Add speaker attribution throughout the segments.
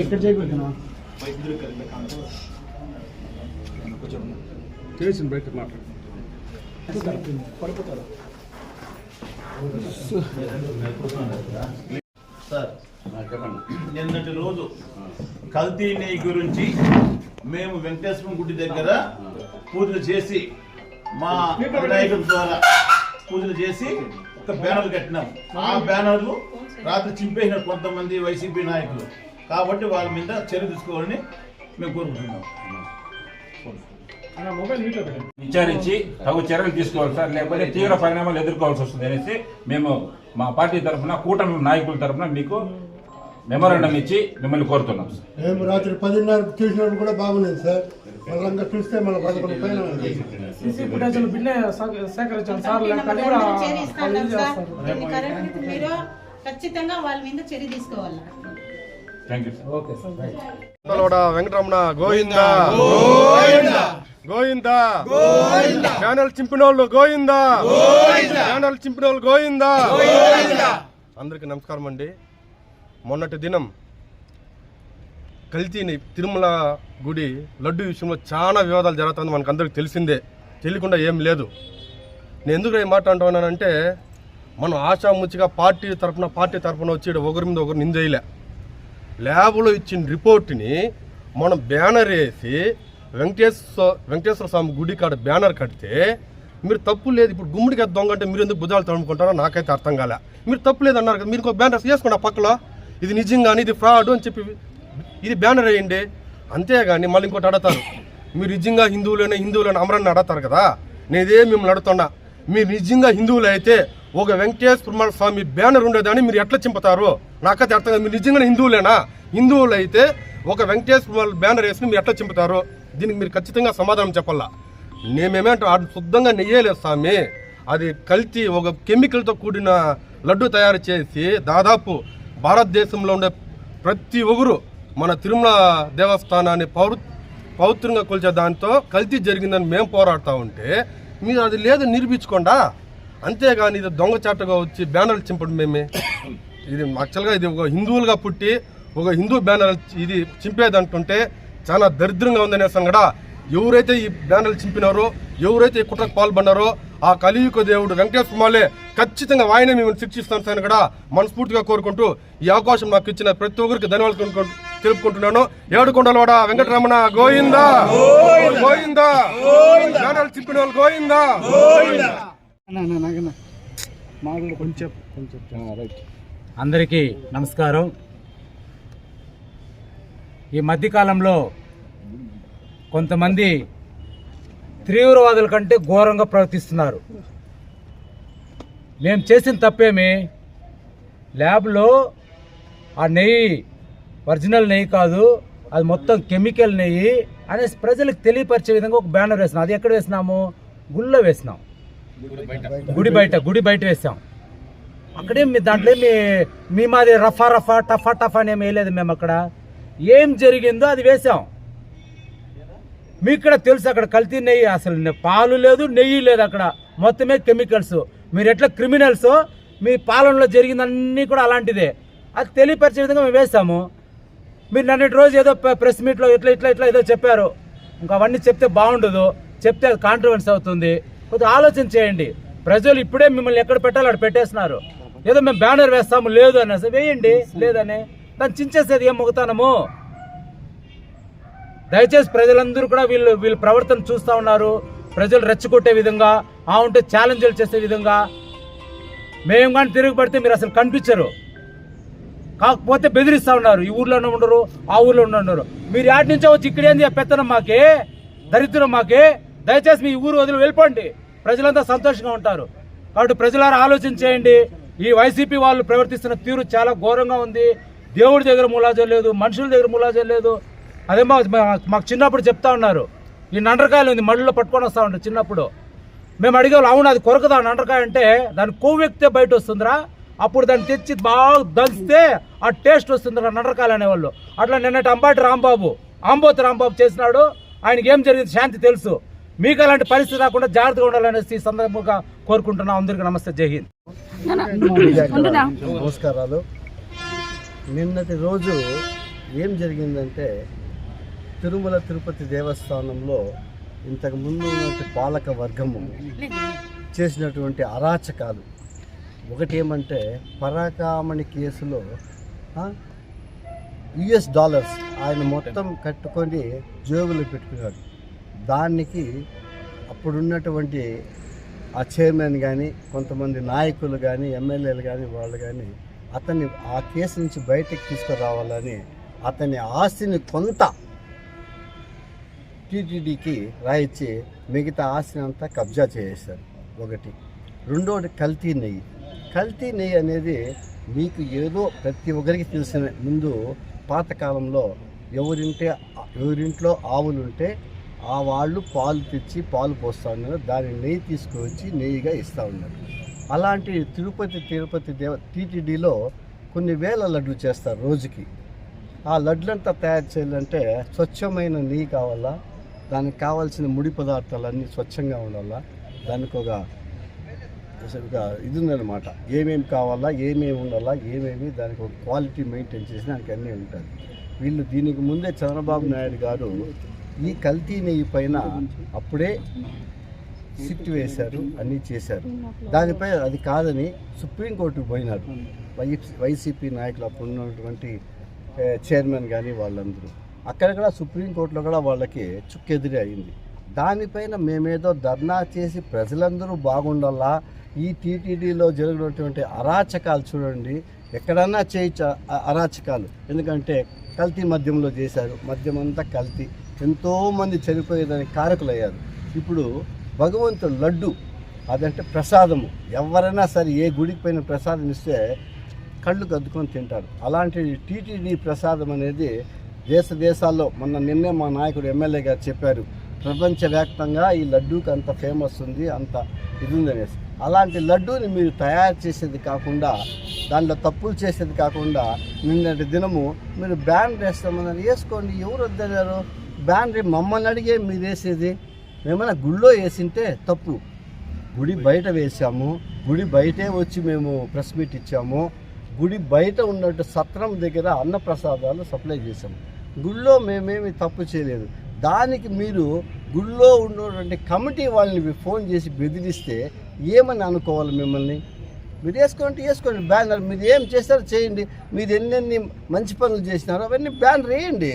Speaker 1: ఇక్కడ చేయకూడదు
Speaker 2: చేసిన బయట మాట్లాడు
Speaker 3: సార్ నిన్నటి రోజు కల్తీ నెయ్యి గురించి మేము వెంకటేశ్వరం గుడి దగ్గర పూజలు చేసి మా వినాయకుల ద్వారా పూజలు చేసి ఒక బ్యానర్ కట్టినాం. ఆ బ్యానర్లు రాత్రి చింపేసిన కొంతమంది వైసీపీ నాయకులు. కాబట్టి వాళ్ళ మీద చర్య తీసుకోవాలని మేము కోరుకుంటున్నాం.
Speaker 4: విచారించి తగు చర్యలు తీసుకోవాలి సార్. లేకపోతే తీవ్ర పరిణామాలు ఎదుర్కోవాల్సి వస్తుంది అనేసి మేము మా పార్టీ తరఫున కూటమి నాయకుల తరఫున మీకు మెమోరాండం ఇచ్చి మిమ్మల్ని కోరుతున్నాం సార్.
Speaker 5: మేము రాత్రి పదిన్నర చూసినప్పుడు కూడా బాగుంది సార్. ఇంకా చూస్తే మళ్ళీ పదకొండు పైన.
Speaker 1: సీసీ ఫుటేజ్ బిన్నే సే- సేకరించాలి. సార్ అది కూడా
Speaker 6: మీరు ఖచ్చితంగా వాళ్ళ మీద చర్య తీసుకోవాలి.
Speaker 7: వెంకటరమణ గోవింద. గోవింద ఛానల్ చింపినోళ్ళు గోవింద. ఛానల్ చింపినోళ్ళు గోవింద. అందరికి నమస్కారం అండి. మొన్నటి దినం కల్తీని తిరుమల గుడి లడ్డు విషయంలో చాలా వివాదాలు జరుగుతుంది మనకు అందరికి తెలిసిందే. తెలియకుండా ఏం లేదు. నేను ఎందుకు ఏం మాట్లాడుతున్నానంటే మనం ఆశాముచ్చిగా పార్టీ తరపున పార్టీ తరపున వచ్చి ఒకరి మీద ఒకరు నిందేయలే. ల్యాబ్లో ఇచ్చిన రిపోర్ట్ని మనం బ్యానర్ వేసి వెంకటేశ్వర వెంకటేశ్వర స్వామి గుడి కాడ బ్యానర్ కడితే మీరు తప్పు లేదు ఇప్పుడు గుమ్మడికి దొంగ అంటే మీరు ఎందుకు భుజాలు తడుముకుంటారో నాకైతే అర్థం కాలే. మీరు తప్పు లేదు అన్నారు కదా మీరు ఇంకో బ్యానర్ వేసుకోండి ఆ పక్కలో. ఇది నిజంగాని ఇది ఫ్రాడ్ అని చెప్పి ఇది బ్యానర్ వేయండి. అంతేగాని మళ్ళీ ఇంకోటి అడతారు మీరు నిజంగా హిందువులైనా హిందువులైనా అమరాన్ని అడతారు కదా? నేదే మిమ్మల్ని అడుగుతున్నా. మీరు నిజంగా హిందువులు అయితే ఒక వెంకటేశ్వర స్వామి బ్యానర్ ఉండేదాన్ని మీరు ఎట్లా చింపుతారు? నాకైతే అర్థం కాదు. మీరు నిజంగా హిందువులేనా? హిందువులు అయితే ఒక వెంకటేశ్వర బ్యానర్ వేసి మీరు ఎట్లా చింపుతారు? దీనికి మీరు ఖచ్చితంగా సమాధానం చెప్పాలా? మేమేమంటే అది శుద్ధంగా నెయ్యలేదు స్వామి. అది కల్తీ ఒక కెమికల్తో కూడిన లడ్డు తయారు చేసి దాదాపు భారతదేశంలో ఉండే ప్రతి ఒక్కరు మన తిరుమల దేవస్థానాన్ని పౌరు పౌత్రంగా కొలిచే దాంతో కల్తీ జరిగిందని మేము పోరాడుతూ ఉంటే మీరు అది లేదు నిరూపించకుండా? అంతేగాని ఇది దొంగచాటగా వచ్చి బ్యానర్లు చింపడం మేమే. ఇది యాక్చువల్గా ఇది ఒక హిందువులుగా పుట్టి ఒక హిందూ బ్యానర్ ఇది చింపేదంటుంటే చాలా దరిద్రంగా ఉందనే సంగడ. ఎవరైతే ఈ బ్యానర్లు చింపినారో ఎవరైతే ఈ కుట్రకు పాల్పడినారో ఆ కలియుగ దేవుడు వెంకటేశ్వర మాలే ఖచ్చితంగా ఆయన మేము శిక్షిస్తాను సార్ కూడా మనస్ఫూర్తిగా కోరుకుంటూ ఈ అవకాశం నాకు ఇచ్చిన ప్రతి ఒక్కరికి ధన్యవాదాలు కొనుక్కుంటూ- తెలుపుకుంటున్నాను. ఏడుకొండలోడ వెంకటరమణ గోయిందా గోయిందా చింపిన వాళ్ళు గోయిందా
Speaker 1: మాట్లాడు కొంచెం కొంచెం
Speaker 2: రైట్.
Speaker 8: అందరికీ నమస్కారం. ఈ మధ్యకాలంలో కొంతమంది తీవ్రవాదుల కంటే ఘోరంగా ప్రవర్తిస్తున్నారు. మేము చేసిన తప్పేమి? ల్యాబ్లో ఆ నెయ్యి ఒరిజినల్ నెయ్యి కాదు అది మొత్తం కెమికల్ నెయ్యి అనేసి ప్రజలకు తెలియపరిచే విధంగా ఒక బ్యానర్ వేసినాం అది ఎక్కడ వేసినాము? గుళ్ళో వేసినాం. గుడి బయట. గుడి బయట వేసాం. అక్కడే మీ దాంట్లో మీ మీ మాది రఫా రఫా టఫా టఫా అని ఏం వేయలేదు మేము అక్కడ. ఏం జరిగిందో అది వేసాం. మీకు కూడా తెలుసు అక్కడ కల్తీ నెయ్యి అసలు పాలు లేదు నెయ్యి లేదు అక్కడ. మొత్తమే కెమికల్స్. మీరు ఎట్లా క్రిమినల్స్ మీ పాలనలో జరిగిందన్నీ కూడా అలాంటిదే. అది తెలియపరిచే విధంగా మేము వేసాము. మీరు నిన్నటి రోజు ఏదో ప్రెస్ మీట్లో ఇట్లా ఇట్లా ఇట్లా ఏదో చెప్పారు. ఇంకా అవన్నీ చెప్తే బాగుండదు. చెప్తే అది కాంట్రవర్సీ అవుతుంది. కొద్దిగా ఆలోచన చేయండి. ప్రజలు ఇప్పుడే మిమ్మల్ని ఎక్కడ పెట్టాలో అక్కడ పెట్టేస్తున్నారు. ఏదో మేము బ్యానర్ వేస్తాము లేదు అనేసి వేయండి. లేదని. దాన్ని చించేసేది ఏం మొగతానము? దయచేసి ప్రజలందరూ కూడా వీళ్ళు వీళ్ళ ప్రవర్తన చూస్తూ ఉన్నారు. ప్రజలు రెచ్చగొట్టే విధంగా ఆ ఉంటే ఛాలెంజ్లు చేసే విధంగా. మేము కానీ తిరుగుబడితే మీరు అసలు కనిపించరు. కాకపోతే బెదిరిస్తా ఉన్నారు. ఈ ఊర్లోనే ఉండరు ఆ ఊర్లో ఉండరు. మీరు యాటి నుంచో వచ్చి ఇక్కడ ఏంది పెత్తనం మాకే? దరిద్రం మాకే? దయచేసి మీ ఊరు వదిలి వెళ్ళిపోండి. ప్రజలంతా సంతోషంగా ఉంటారు. కాబట్టి ప్రజలారా ఆలోచన చేయండి ఈ వైసీపీ వాళ్ళు ప్రవర్తిస్తున్న తీరు చాలా ఘోరంగా ఉంది. దేవుడి దగ్గర ములాజం లేదు మనుషుల దగ్గర ములాజం లేదు. అదే మా మాకు చిన్నప్పుడు చెప్తా ఉన్నారు. ఈ నండ్రకాయలు ఉంది మళ్ళీలో పట్టుకొని వస్తూ ఉంటారు చిన్నప్పుడు. మేము అడిగేవాళ్ళు అవును అది కొరకదా నండ్రకాయ అంటే దాని కొవ్వెక్తే బయట వస్తుందిరా. అప్పుడు దాన్ని తెచ్చి బాగా దంచితే ఆ టేస్ట్ వస్తుందిరా నండ్రకాయలు అనేవాళ్ళు. అట్లా నిన్నటి అంబాటి రాంబాబు ఆంబోతి రాంబాబు చేసినాడు. ఆయనకి ఏం జరిగింది శాంతి తెలుసు. మీకు అలాంటి పరిస్థితి రాకుండా జాగ్రత్తగా ఉండాలనేసి ఈ సందర్భంగా కోరుకుంటున్నాం. అందరికీ నమస్తే. జై హింద్.
Speaker 5: నమస్కారాలు.
Speaker 9: నిన్నటి రోజు ఏం జరిగిందంటే తిరుమల తిరుపతి దేవస్థానంలో ఇంతకు ముందు ఉన్నటువంటి పాలక వర్గము చేసినటువంటి అరాచకాలు. ఒకటి ఏమంటే పరాకామణి కేసులో యుఎస్ డాలర్స్ ఆయన మొత్తం కట్టుకొని జేబులో పెట్టుకున్నాడు. దానికి అప్పుడున్నటువంటి ఆ చైర్మన్ కానీ కొంతమంది నాయకులు కానీ ఎమ్మెల్యేలు కానీ వాళ్ళు కానీ అతన్ని ఆ కేసు నుంచి బయటకు తీసుకురావాలని అతని ఆస్తిని కొంత టీటీడీకి రాయిచ్చి మిగతా ఆస్తిని అంతా కబ్జా చేసేశారు ఒకటి. రెండోది కల్తీ నెయ్యి. కల్తీ నెయ్యి అనేది మీకు ఏదో ప్రతి ఒక్కరికి తెలిసిన ముందు పాతకాలంలో ఎవరింటే ఎవరింట్లో ఆవులు ఉంటే ఆ వాళ్ళు పాలు తెచ్చి పాలు పోస్తూ ఉన్నారు దాని నెయ్యి తీసుకువచ్చి నెయ్యిగా ఇస్తూ ఉన్నారు. అలాంటి తిరుపతి తిరుపతి దేవ టీటీడీలో కొన్ని వేల లడ్లు చేస్తారు రోజుకి. ఆ లడ్లంతా తయారు చేయాలంటే స్వచ్ఛమైన నెయ్యి కావాలా? దానికి కావాల్సిన ముడి పదార్థాలన్నీ స్వచ్ఛంగా ఉండాలా? దానికి ఒక ఒక ఇది ఉందన్నమాట ఏమేమి కావాలా ఏమేమి ఉండాలా ఏమేమి దానికి ఒక క్వాలిటీ మెయింటైన్ చేసి దానికి అన్నీ ఉంటుంది వీళ్ళు దీనికి ముందే చంద్రబాబు నాయుడు గారు ఈ కల్తీ నెయ్యి పైన అప్పుడే సిట్ వేశారు అన్నీ చేశారు. దానిపై అది కాదని సుప్రీంకోర్టుకు పోయినారు వై వైసీపీ నాయకులు అప్పుడు ఉన్నటువంటి చైర్మన్ కానీ వాళ్ళందరూ. అక్కడ కూడా సుప్రీంకోర్టులో కూడా వాళ్ళకి చుక్కెదిరి అయింది. దానిపైన మేమేదో ధర్నా చేసి ప్రజలందరూ బాగుండాలా ఈ టీటీడీలో జరిగినటువంటి అరాచకాలు చూడండి. ఎక్కడన్నా చేయొచ్చు ఆ అరాచకాలు. ఎందుకంటే కల్తీ మద్యంలో చేశారు. మద్యం అంతా కల్తీ ఎంతోమంది చనిపోయేదానికి కారకులయ్యారు. ఇప్పుడు భగవంతుడు లడ్డు అదంటే ప్రసాదము. ఎవరైనా సరే ఏ గుడికి పోయిన ప్రసాదం ఇస్తే కళ్ళు కద్దుకొని తింటారు. అలాంటి టీటీడీ ప్రసాదం అనేది దేశ దేశాల్లో మొన్న నిన్నే మా నాయకుడు ఎమ్మెల్యే గారు చెప్పారు. ప్రపంచవ్యాప్తంగా ఈ లడ్డూకి అంత ఫేమస్ ఉంది అంత ఇది ఉందనేసి అలాంటి లడ్డూని మీరు తయారు చేసేది కాకుండా దాంట్లో తప్పులు చేసేది కాకుండా నిన్నటి దినము మీరు బ్యాన్ వేస్తామన్నారు వేసుకోండి ఎవరు వద్దన్నారు? బ్యాన్ రే మమ్మల్ని అడిగే మీరు వేసేది? మేమైనా గుళ్ళో వేసింటే తప్పు. గుడి బయట వేసాము గుడి బయటే వచ్చి మేము ప్రెస్ మీట్ ఇచ్చాము. గుడి బయట ఉన్నట్టు సత్రం దగ్గర అన్నప్రసాదాలు సప్లై చేసాము గుళ్ళో మేమేమి తప్పు చేయలేదు. దానికి మీరు గుళ్ళో ఉన్నటువంటి కమిటీ వాళ్ళని ఫోన్ చేసి బెదిరిస్తే ఏమని అనుకోవాలి మిమ్మల్ని? మీరు వేసుకోండి వేసుకోండి బ్యానర్ మీరు ఏం చేస్తారో చేయండి. మీరు ఎన్నెన్ని మంచి పనులు చేసినారో అవన్నీ బ్యానర్ వేయండి.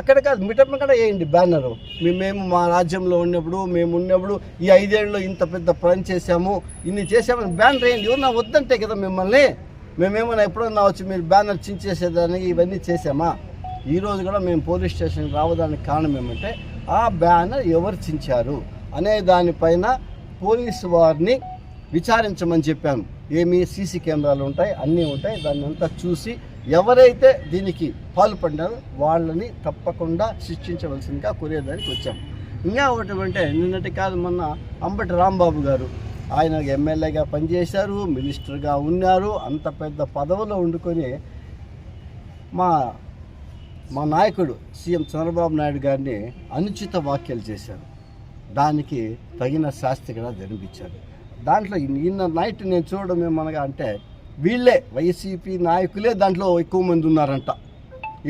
Speaker 9: అక్కడ కాదు మిటప్ కూడా వేయండి బ్యానరు. మేము మా రాజ్యంలో ఉన్నప్పుడు మేము ఉన్నప్పుడు ఈ ఐదేళ్ళలో ఇంత పెద్ద పని చేశాము ఇన్ని చేశామని బ్యానర్ వేయండి. ఎవరన్నా వద్దంటే కదా మిమ్మల్ని. మేమేమన్నా ఎప్పుడన్నా వచ్చి మీరు బ్యానర్ చించేసేదానికి ఇవన్నీ చేసామా ఈ రోజు కూడా మేము పోలీస్ స్టేషన్కి రావడానికి కారణం ఏమంటే ఆ బ్యానర్ ఎవరు చించారు అనే దానిపైన పోలీసు వారిని విచారించమని చెప్పాను. ఏమి సీసీ కెమెరాలు ఉంటాయి అన్నీ ఉంటాయి. దాన్ని అంతా చూసి ఎవరైతే దీనికి పాల్పడినారో వాళ్ళని తప్పకుండా శిక్షించవలసిందిగా కోరేదానికి వచ్చాం. ఇంకా ఒకటి అంటే నిన్నటి కాదు మొన్న అంబటి రాంబాబు గారు ఆయన ఎమ్మెల్యేగా పనిచేశారు మినిస్టర్గా ఉన్నారు అంత పెద్ద పదవిలో వండుకొని మా మా నాయకుడు సీఎం చంద్రబాబు నాయుడు గారిని అనుచిత వ్యాఖ్యలు చేశారు. దానికి తగిన శాస్తి కూడా జరిపించారు దాంట్లో నిన్న నైట్ నేను చూడడం ఏమనగా అంటే వీళ్ళే వైసీపీ నాయకులే దాంట్లో ఎక్కువ మంది ఉన్నారంట.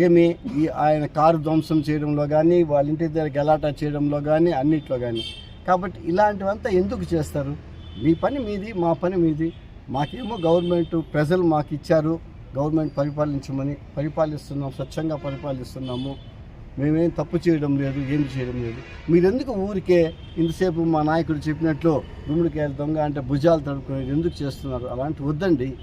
Speaker 9: ఏమి? ఈ ఆయన కారు ధ్వంసం చేయడంలో కానీ వాళ్ళ ఇంటి దగ్గర గలాటా చేయడంలో కానీ అన్నిట్లో కానీ కాబట్టి ఇలాంటివంతా ఎందుకు చేస్తారు? మీ పని మీది మా పని మీది. మాకేమో గవర్నమెంట్ ప్రజలు మాకు ఇచ్చారు గవర్నమెంట్ పరిపాలించమని పరిపాలిస్తున్నాం స్వచ్ఛంగా పరిపాలిస్తున్నాము. మేమేం తప్పు చేయడం లేదు ఏం చేయడం లేదు. మీరెందుకు ఊరికే ఇంతసేపు మా నాయకుడు చెప్పినట్లు గుమ్మడికాయలు దొంగ అంటే భుజాలు తడుపుకునేది ఎందుకు చేస్తున్నారు? అలాంటి వద్దండి.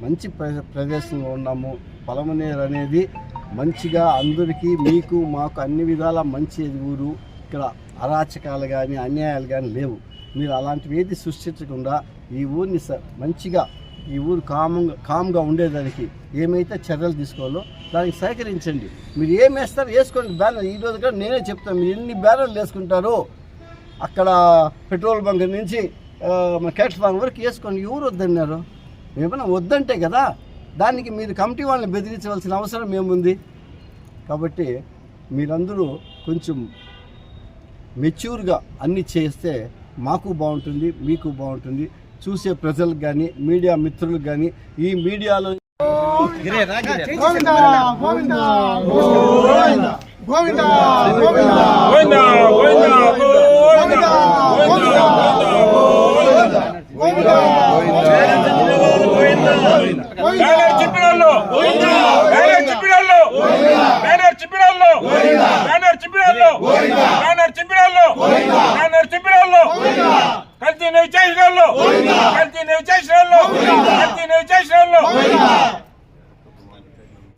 Speaker 9: మంచి ప్ర- ప్రదేశంలో ఉన్నాము. పలమనేరు అనేది మంచిగా అందరికీ మీకు మాకు అన్ని విధాల మంచి ఊరు. ఇక్కడ అరాచకాలు కానీ అన్యాయాలు కానీ లేవు. మీరు అలాంటివి ఏది సృష్టించకుండా ఈ ఊరిని స- మంచిగా ఈ ఊరు కామంగా కామ్గా ఉండేదానికి ఏమైతే చర్యలు తీసుకోవాలో దానికి సహకరించండి. మీరు ఏం వేస్తారో వేసుకోండి. బ్యానర్ ఈ రోజు కూడా నేనే చెప్తాను. మీరు ఎన్ని బ్యానర్లు వేసుకుంటారో అక్కడ పెట్రోల్ బంక్ నుంచి మన క్యాష్ బంక్ వరకు వేసుకోండి. ఎవరు వద్దన్నారు? ఏమైనా వద్దంటే కదా. దానికి మీరు కమిటీ వాళ్ళని బెదిరించవలసిన అవసరం ఏముంది? కాబట్టి మీరందరూ కొంచెం మెచ్యూర్గా అన్ని చేస్తే మాకు బాగుంటుంది మీకు బాగుంటుంది. చూసే ప్రజలకు కానీ మీడియా మిత్రులకు కానీ ఈ మీడియాలో
Speaker 4: గోవిందా